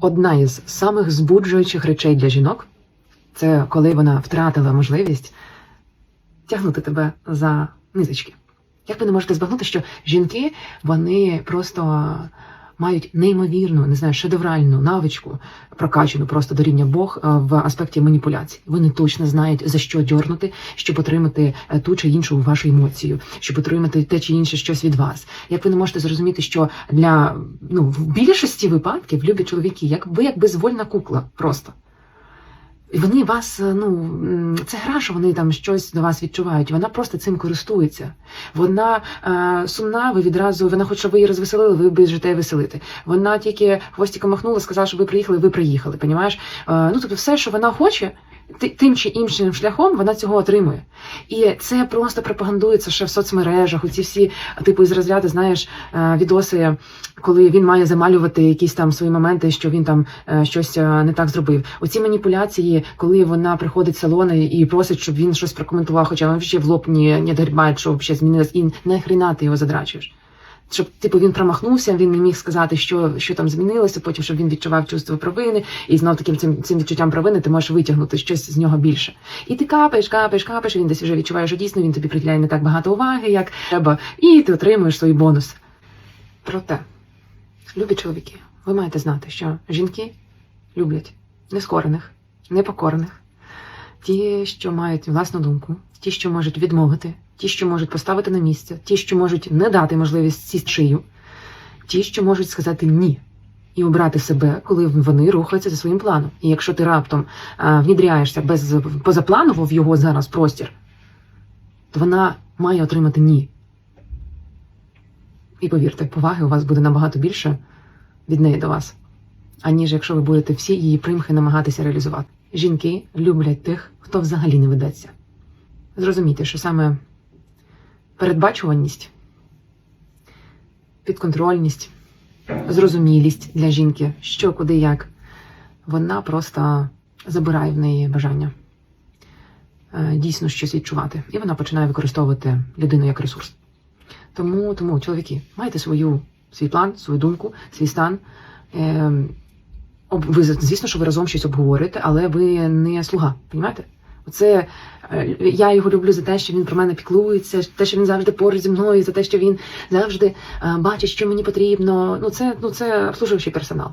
Одна із самих збуджуючих речей для жінок це коли вона втратила можливість тягнути тебе за низочки. Як ви не можете збагнути, що жінки вони просто мають неймовірну, не знаю, шедевральну навичку, прокачану просто до рівня Бог е, в аспекті маніпуляцій. Вони точно знають за що дьорнути, щоб отримати е, ту чи іншу вашу емоцію, щоб отримати те чи інше щось від вас. Як ви не можете зрозуміти, що для ну в більшості випадків любі чоловіки, як ви як безвольна кукла, просто. Вони вас, е, ну це гра, що вони там щось до вас відчувають. Вона просто цим користується. Вона е, сумна, ви відразу, вона хоче, щоб ви її розвеселили, ви біжите веселити. Вона тільки хвостиком махнула, сказала, що ви приїхали, ви приїхали. Понімаєш? Е, ну тобто, все, що вона хоче, тим чи іншим шляхом вона цього отримує. І це просто пропагандується ще в соцмережах. Оці всі, типу, із розряду, знаєш, е, відоси, коли він має замалювати якісь там свої моменти, що він там е, щось е, не так зробив. Оці маніпуляції, коли вона приходить в салони і просить, щоб він щось прокоментував, хоча він ще в лоб не, не догрібає, що взагалі змінилось, і нахрена ти його задрачуєш. Щоб типу він промахнувся, він не міг сказати, що, що там змінилося, потім щоб він відчував чувство провини, і знов таким цим, цим відчуттям провини ти можеш витягнути щось з нього більше. І ти капаєш, капаєш, капаєш, він десь вже відчуває, що дійсно він тобі приділяє не так багато уваги, як треба, і ти отримуєш свій бонус. Проте, любі чоловіки, ви маєте знати, що жінки люблять нескорених, непокорених, ті, що мають власну думку, ті, що можуть відмовити, ті, що можуть поставити на місце, ті, що можуть не дати можливість сісти шию, ті, що можуть сказати ні. І обрати себе, коли вони рухаються за своїм планом. І якщо ти раптом а, внідряєшся без позапланово в його зараз простір, то вона має отримати ні. І повірте, поваги у вас буде набагато більше від неї до вас, аніж якщо ви будете всі її примхи намагатися реалізувати. Жінки люблять тих, хто взагалі не ведеться. Зрозумійте, що саме передбачуваність, підконтрольність, зрозумілість для жінки, що, куди, як, вона просто забирає в неї бажання е, дійсно щось відчувати. І вона починає використовувати людину як ресурс. Тому, тому, чоловіки, майте свою, свій план, свою думку, свій стан. Ви, звісно, що ви разом щось обговорите, але ви не слуга, понімаєте? Оце е, я його люблю за те, що він про мене піклується, те, що він завжди поруч зі мною, за те, що він завжди е, бачить, що мені потрібно. Ну це, ну це обслуживчий персонал.